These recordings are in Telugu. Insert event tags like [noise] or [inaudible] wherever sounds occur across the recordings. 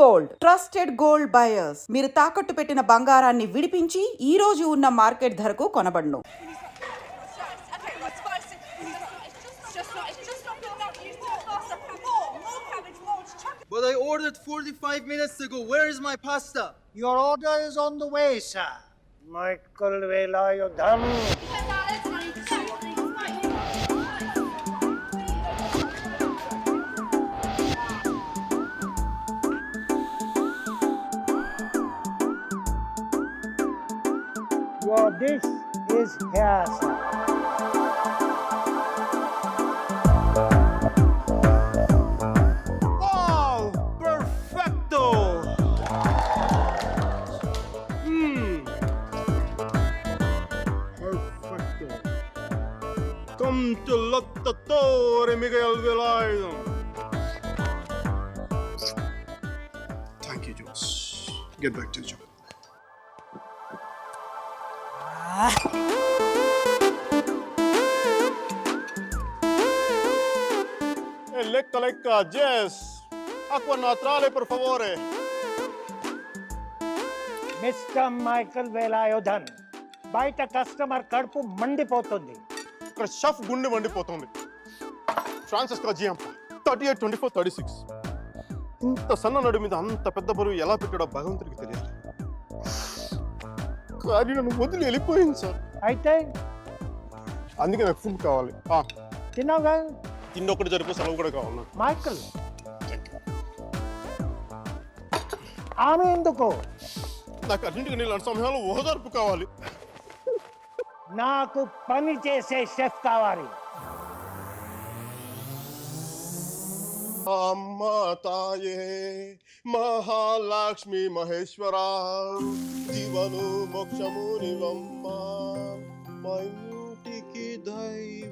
గోల్డ్ ట్రస్టెడ్ గోల్డ్ బయర్స్ మీరు తాకట్టు పెట్టిన బంగారాన్ని విడిపించి ఈ రోజు ఉన్న మార్కెట్ ధరకు కొనబడును. You. But I ordered 45 minutes ago. Where is my pasta? Your order is on the way, sir. Michael Velayudham. Your dish is this is hash perfecto hmm. perfecto Come to Lottatore Miguel Velardo. Thank you, Jules. Get back to lecca, lecca, Jess! Acqua naturale, per favore! Mister Michael Velayudhan బయట కస్టమర్ కడుపు మండిపోతుంది. ఇక్కడ షఫ్ గుండె మండిపోతుంది. Francis Giampa thirty eight twenty four thirty six ఇంత సన్న నడు మీద అంత పెద్ద బరువు ఎలా పెట్టాడో భగవంతుడికి తెలియాలి కానీ నన్ను వదిలి వెళ్ళిపోయింది సార్. అయితే అందుకే నాకు ఫుడ్ కావాలి. తిన్నావుగా? తిండి ఒకటి జరిపి సెలవు కూడా కావాలి. మైకల్ ఆమె ఎందుకు నాకు అన్నింటికి నీళ్ళు సమయంలో ఓదార్పు కావాలి నాకు పని చేసే షెఫ్ కావాలి అమ్మ తాయే మహాలక్ష్మి మహేశ్వర జీవను మోక్షము నివమ్మ మా ఇంటికి దైవం.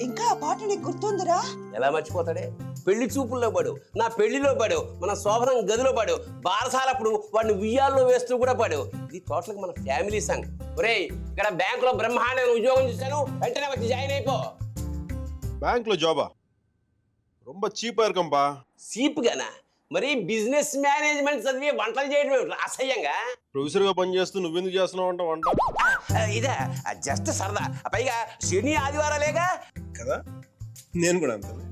ఇంకా పాట నీకు గుర్తుందిరా? ఎలా మర్చిపోతాడే? పెళ్ళి చూపుల్లో పడు నా పెళ్ళిలో పడు మన శోభనం గదిలో పడు బారసాలప్పుడు వాడిని ఉయ్యాల్లో వేస్తూ కూడా పడు. ఇది టోటల్ మన ఫ్యామిలీ సాంగ్ ఒరే ఇక్కడ బ్యాంకులో బ్రహ్మాండ ఉద్యోగం చేశాను వెంటనే వచ్చి జాయిన్ అయిపో. బ్యాంక్లో జాబా? రొంబ చీపా చీప్ గానా మరి బిజినెస్ మేనేజ్మెంట్ చదివి వంటలు చేయడం ఏమిటి? అసహ్యంగా? ప్రొఫెసర్గా పనిచేస్తూ నువ్వెందుకు చేస్తున్నావు అంట వంట ఇదే జస్ట్ సరదా. పైగా శని ఆదివారాలేగా? కదా? నేను కూడా అంతనే.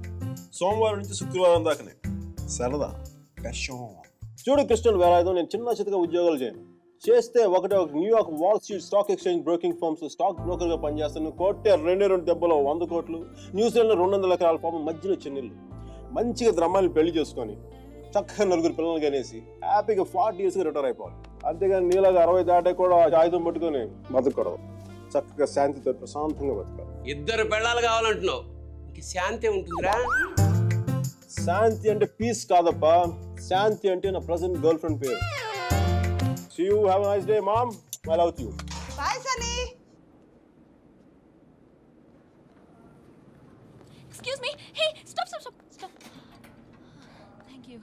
సోమవారం నుంచి శుక్రవారం దాకానే సరదా కష్టం. చూడు కృష్ణన్ వేలాయుధం నేను చిన్న చితగా ఉద్యోగాలు చేయను. చేస్తే ఒకటే ఒక New York Wall Street stock exchange broking firms stock బ్రోకర్గా పనిచేస్తాను కోటే రెండే రెండు దెబ్బలో వంద కోట్లు. న్యూజిలాండ్ రెండు వందల ఎకరాల పాపం మధ్యలో చెన్నెళ్ళు మంచిగా ద్రమాన్ని పెళ్ళి చేసుకొని చక్కగా నలుగురు పిల్లలు కనేసి హ్యాపీగా ఫార్టీ ఇయర్స్గా రిటైర్ అయిపోవాలి. అంతేగాని నీలాగా అరవై దాటే కూడా ఆయుధం పట్టుకొని బతకూడదు. చక్కగా శాంతితో ప్రశాంతంగా బతకాలి ఇద్దరు పెళ్ళాలు కావాలంటున్నావు ఇంక శాంతి ఉంటుందిరా శాంతి అంటే పీస్ కాదప్పా శాంతి అంటే నా ప్రజెంట్ గర్ల్ ఫ్రెండ్ పేరు see you have nice day mom I love you bye Sunny Excuse me. Hey, stop, stop, stop, stop. Thank you.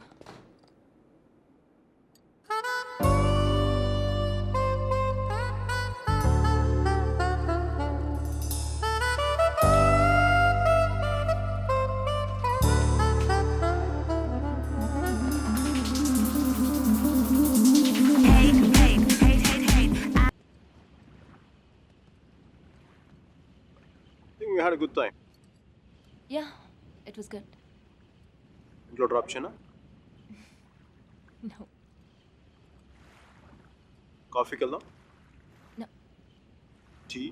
చేయనా No. కాఫీకి వెళ్దాం No. Tea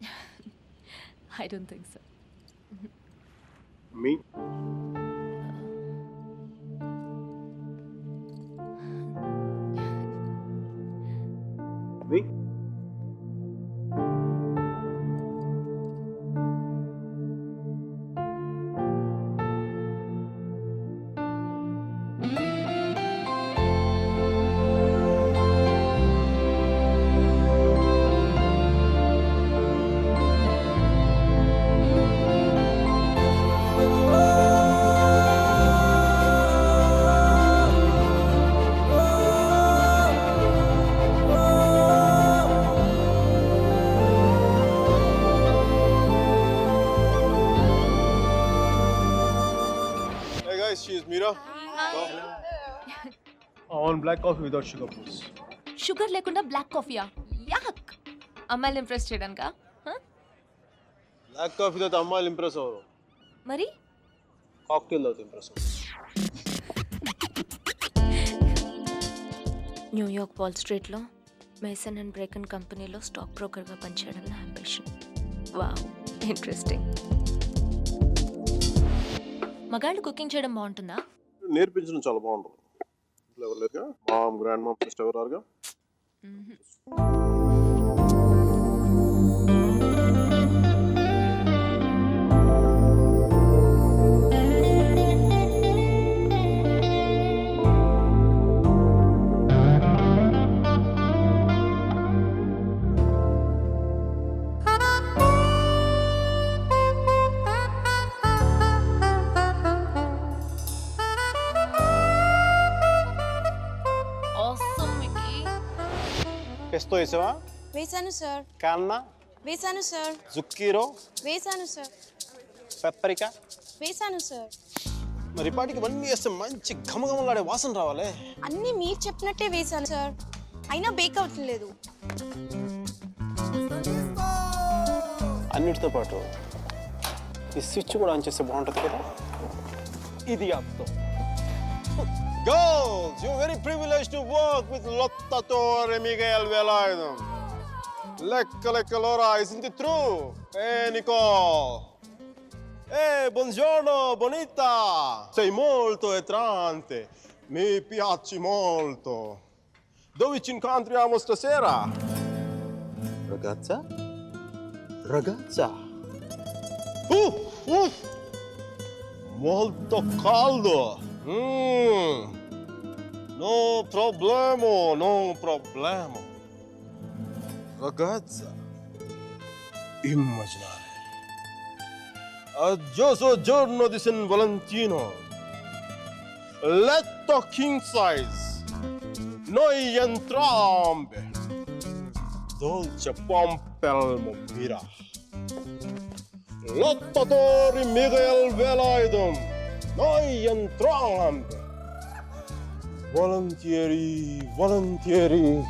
[laughs] I don't think so. మీ మీ Want black coffee without sugar, please. Sugar లేకుండా బ్లాక్ కాఫీయా యాక్ అమ్మాయిలు ఇంప్రెస్ చేయడానికా? Huh? Black coffee తో అమ్మాయిలు ఇంప్రెస్ అవ్వరు. మరి? కాక్టైల్తో ఇంప్రెస్ అవ్వరు. న్యూయార్క్ వాల్ స్ట్రీట్లో మేసన్ అండ్ బ్రేకన్ కంపెనీలో స్టాక్ బ్రోకర్గా పనిచేయడం నా అంబిషన్ వావ్ ఇంట్రెస్టింగ్ మగాళ్ళు కుకింగ్ చేయడం బాగుంటుందా? నేర్పించడం చాలా బాగుంటుంది. ఇంట్లో ఎవరు లేరుగా mom grand mom. Sister pesto వేసావా వేశాను సార్. కాన్నా వేశాను సార్. జుక్కీరో? వేశాను సార్. పెప్పరికా? వేశాను సార్. మరి పాటికి ఇవన్నీ వేస్తే మంచి ఘమఘమలాడే వాసన రావాలి. అన్నీ మీరు చెప్పినట్టే వేశాను సార్. అయినా బేక్ అవ్వట్లేదు అన్నిటితో పాటు ఈ స్విచ్ కూడా ఆన్ చేస్తే బాగుంటుంది కదా? ఇది అర్థం Girls, you're very privileged to work with Lotta Torre Miguel Velardo. Lecca, lecca, Laura, isn't it true? Hey, Nicole. Hey, buongiorno, bonita. Sei molto entrante. Mi piaci molto. Dove ci incontriamo stasera? Ragazza? Ragazza. Uff, uff. Molto caldo. Mm. No problemo, no problemo. Ragazza. Immaginare. Aggioso giorno di San Valentino. Letto king size. Noi entrambe. Dolce pompelmo mira. Lottatori Miguel Velardo. Noi entrambi. Volentieri, volentieri.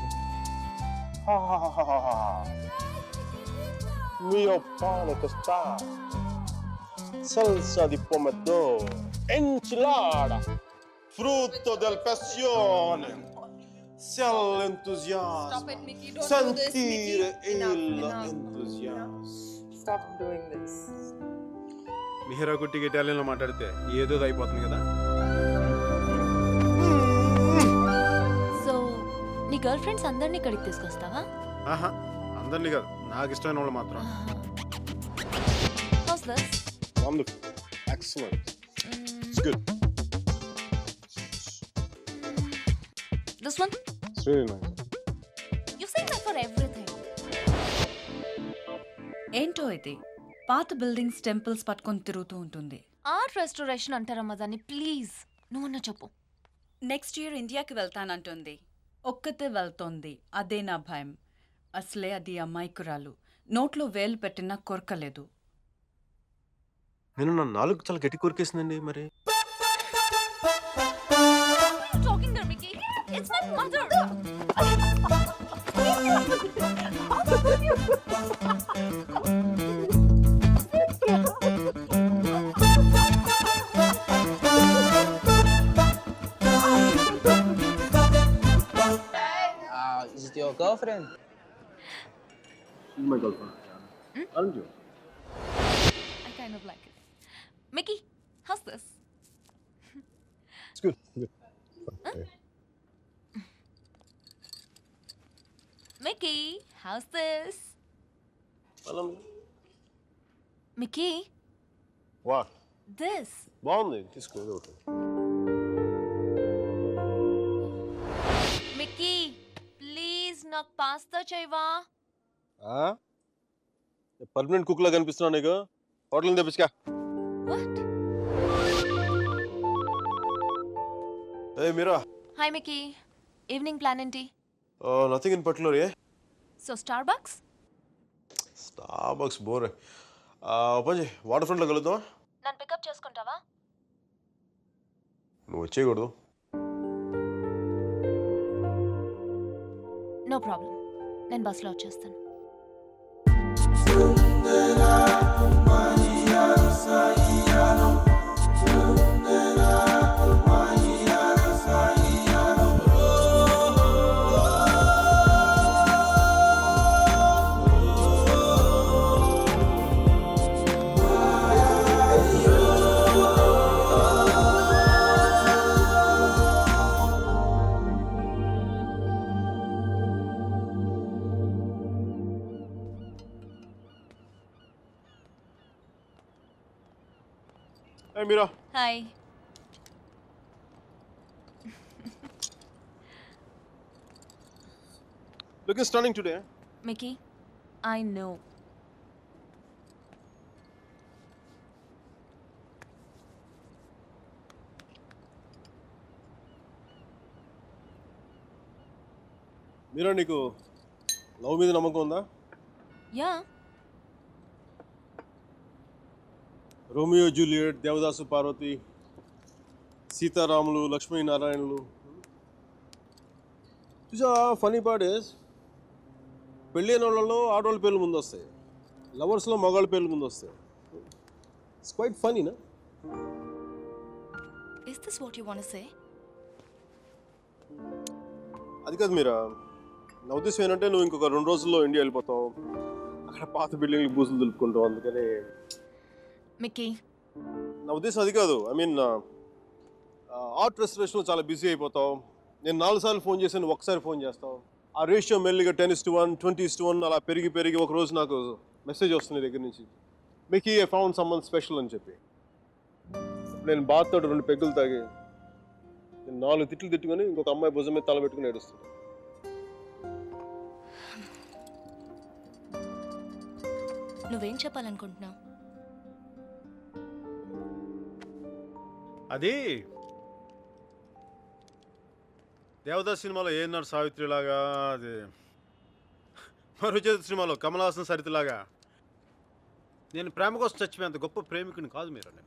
Ah, mio pane tostato. Salsa di pomodoro. Enchilada. Frutto del passione. Sia l'entusiasmo. Stop it, Mickey. Don't do this, Sentire Mickey. Enough, il enough, entusiasmo. Stop doing this. Mihira కుట్టికి ఇటాలియన్లో మాట్లాడితే ఏదో అయిపోతుంది కదా గర్ల్ ఫ్రెండ్స్ అందరినీ ఇక్కడికి తీసుకొస్తావా? ఆహా అందరినీ కాదు. నాకు ఇష్టమైన వాళ్ళు మాత్రం. How's this Wonderful. Excellent. It's good. This one It's really nice. You say that for everything ఏంటో ఇది? పాత బిల్డింగ్స్ టెంపుల్స్ పట్టుకొని తిరుగుతూ ఉంటుంది. ఆర్ట్ రెస్టారేషన్ అంటారమ్మా దాన్ని ప్లీజ్. నువ్వన్నా చెప్పు. నెక్స్ట్ ఇయర్ ఇండియాకి వెళ్తానంటుంది. ఒక్కతే వెళ్తోంది. అదే నా భయం. అసలే అది అమాయకురాలు. నోట్లో వేలు పెట్టినా కొరకలేదు. నేను నా నాలుగు చాలా గట్టి కొరికేసిందండి మరి. [laughs] is it your girlfriend? My girlfriend I kind of like it. Mickey, how's this? It's good. [laughs] good. Okay. Mickey, how's this? Alam, Mickey, what? this. బాగుంది తీసుకో ఏదో ఒకటి నాకు పాస్తా చేయవా? పర్మనెంట్ కుక్ లా కనిపిస్తున్నా నీకు? హోటల్ తెప్పించుకా. ఏ Mira? Hi Mickey. Evening plan ఏంటి? నథింగ్ ఇన్ పర్టికులర్ ఏ so Starbucks Starbucks bore పని వాటర్ ఫ్రంట్లో కలుద్దామా నన్ను పికప్ చేసుకుంటావా? నువ్వు వచ్చేయకూడదు. No problem. నేను బస్లో వచ్చేస్తాను. Mira hi looking stunning today Mickey I know Mira నీకు లవ్ మీద నమ్మకం ఉందా? Yeah Romeo Juliet Devadasu Parvati సీతారాములు లక్ష్మీనారాయణలు. చూసా ఫనీ పార్ట్ ఇస్ పెళ్ళైన వాళ్ళలో ఆడవాళ్ళ పేర్లు ముందు వస్తాయి. లవర్స్లో మగవాళ్ళ పేర్లు ముందు వస్తాయి. It's quite ఫనీనా is this what you want say అది కాదు మీరా? నా ఉద్దేశం ఏంటంటే నువ్వు ఇంకొక రెండు రోజుల్లో ఇండియా వెళ్ళిపోతావు. అక్కడ పాత బిల్డింగ్లు బూసులు దులుపుకుంటావు. అందుకని మికీ నా ఉద్దేశం అది కాదు. ఐ మీన్ ఆర్ట్ రెస్టరేషన్లో చాలా బిజీ అయిపోతావు. నేను నాలుగు సార్లు ఫోన్ చేశాను ఒకసారి ఫోన్ చేస్తావు. ఆ రేషియో మెల్లిగా ten is to one twenty is to one అలా పెరిగి పెరిగి ఒక రోజు నాకు మెసేజ్ వస్తుంది దగ్గర నుంచి. మీకు ఏ ఫౌండ్ సమ్మన్ స్పెషల్ అని చెప్పి. నేను బాత్తో రెండు పెగ్గులు తాగి నేను నాలుగు తిట్లు తిట్టుకొని ఇంకొక అమ్మాయి భుజం మీద తల పెట్టుకుని ఏడుస్తాను నువ్వేం చెప్పాలనుకుంటున్నావు? అది దేవదాస్ సినిమాలో ఏనాడు సావిత్రిలాగా? అది మరుచేతి సినిమాలో కమల్ హాసన్ సరితలాగా? నేను ప్రేమ కోసం చచ్చిపోయేంత గొప్ప ప్రేమికుని కాదు మీరు నేను?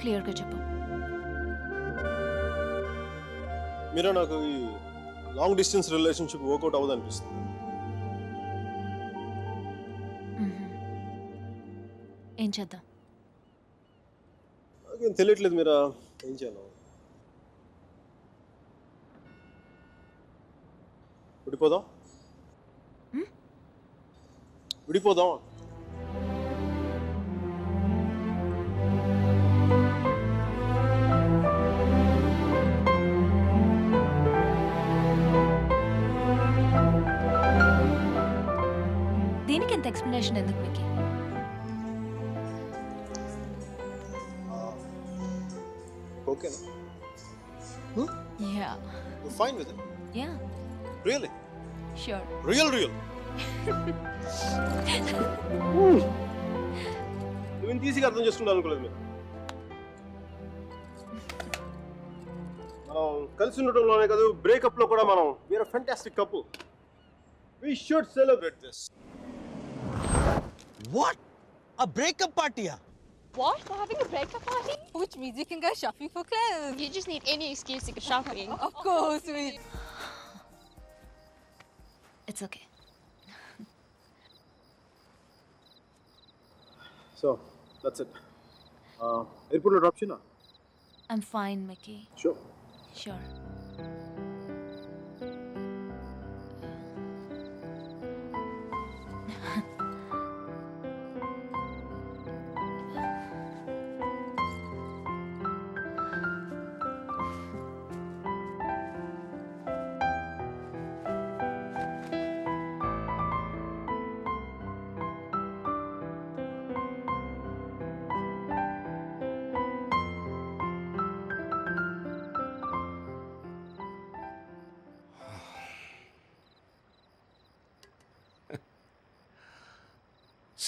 క్లియర్గా చెప్పు. మీరా నాకు ఈ లాంగ్ డిస్టెన్స్ రిలేషన్షిప్ వర్కౌట్ అవ్వదు అనిపిస్తుంది ఏం చేద్దాం? నాకేం తెలియట్లేదు మీరా ఏం చేయాలి. విడిపోదాం. విడిపోదాం. దీనికి ఎంత ఎక్స్ప్లెనేషన్ ఎందుకు Mickey? Fine with yeah really sure real real నువ్వు ఇంత ఈజీగా అర్థం చేసుకుంటా అనుకోలేదు మీరు. మనం కలిసి ఉండటంలోనే కాదు బ్రేకప్లో కూడా మనం we're fantastic couple we should celebrate this What? A breakup party? What? We're having a breakup party? Which means you can go shopping for clothes. You just need any excuse to go shopping. [laughs] of course, we. It's okay. so, that's it. Uh, airport adoption? I'm fine, Mickey. Sure. Sure.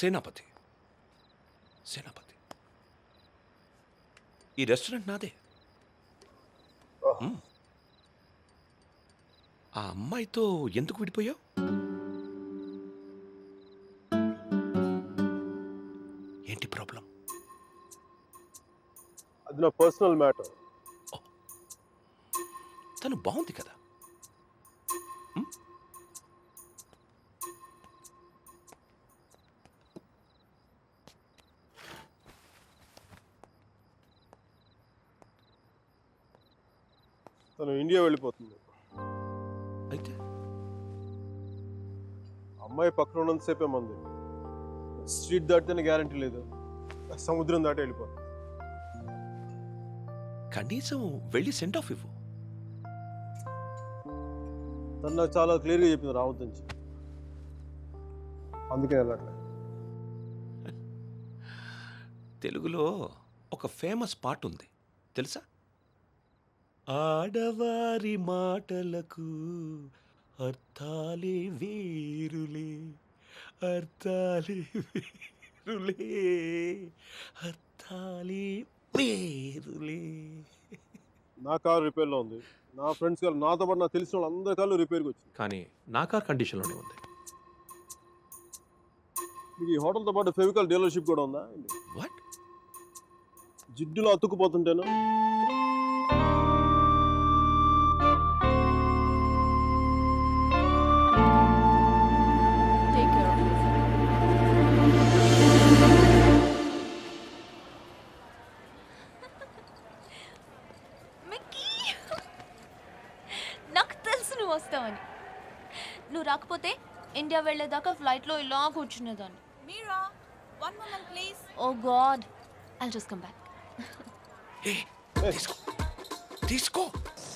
Senapati. Senapati. ఈ రెస్టారెంట్ నాదే. ఆ అమ్మాయితో ఎందుకు విడిపోయావు? ఏంటి ప్రాబ్లం? అది నా పర్సనల్ మ్యాటర్. తను బాగుంది కదా? తను ఇండియా వెళ్ళిపోతుంది. అయితే? అమ్మాయి పక్కన ఉన్నంతసేపే మంది. స్ట్రీట్ దాటితేనే గ్యారంటీ లేదు. సముద్రం దాటి వెళ్ళిపోతుంది. కనీసం వెళ్ళి సెండ్ ఆఫ్ ఇవ్వు. తను నాకు చాలా క్లియర్గా చెప్పింది రావద్దని అందుకే వెళ్ళట్లేదు. తెలుగులో ఒక ఫేమస్ పాట ఉంది. తెలుసా? ఆడవారి మాటలకు అర్థాలే వేరులే అర్థాలే వేరులే అర్థాలే వేరులే. నా కారు రిపేర్లో ఉంది. నా ఫ్రెండ్స్ కారు నాతో పాటు నాకు తెలిసిన వాళ్ళు అందరి కాళ్ళు రిపేర్కి వచ్చింది. కానీ నా కార్ కండిషన్లోనే ఉంది. మీకు ఈ హోటల్తో పాటు ఫెవికల్ డీలర్షిప్ కూడా ఉందా? వాట్ జిడ్డులో అతుక్కుపోతుంటేను? రాకపోతే ఇండియా వెళ్ళేదాకా ఫ్లైట్లో ఇలా కూర్చునేదాన్ని. Mira, one moment, please. Oh god I just come back తీసుకో. తీసుకో.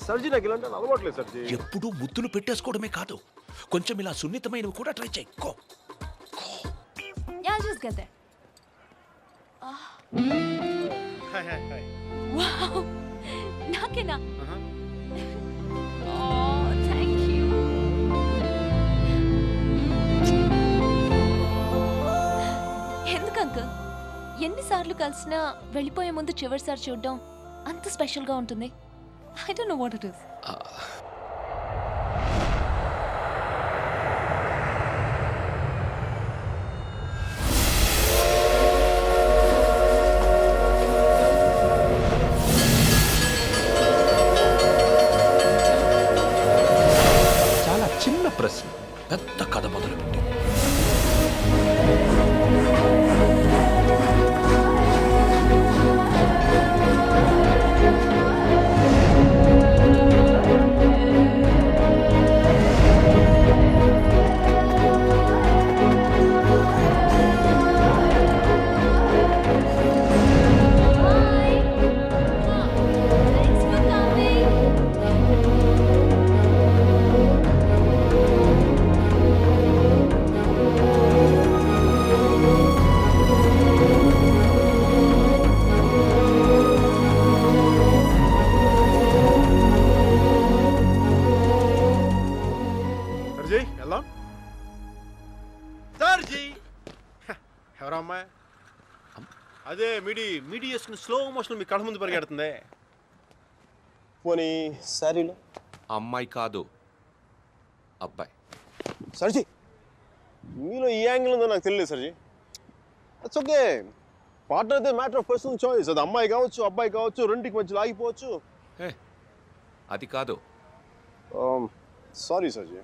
సర్జీ నాకు ఇలాంటి అలవాట్లేదు సర్జీ. ఎప్పుడు ముద్దులు పెట్టేసుకోవడమే కాదు. కొంచెం ఇలా సున్నితమైనవి కూడా ట్రై చేయి. కో. Yeah just get there hi hi hi wow నాకేనా? ఎన్నిసార్లు కలిసినా వెళ్ళిపోయే ముందు చివరిసారి చూడడం అంత స్పెషల్గా ఉంటుంది. I don't know what it is midi midi వేసుకుని స్లో మోషన్ మీ కళ్ళ ముందు పరిగెడుతుంది. పోనీ శారీలో? అమ్మాయి కాదు. అబ్బాయి. సర్జీ! మీలో ఈ యాంగిల్ ఉందో నాకు తెలియదు సర్జీ. అట్స్ ఓకే పార్ట్నర్ అయితే మ్యాటర్ ఆఫ్ పర్సనల్ చాయిస్ అది అమ్మాయి కావచ్చు అబ్బాయి కావచ్చు రెండుకి మధ్యలో ఆగిపోవచ్చు. ఏ, అది కాదు. సారీ సర్జీ.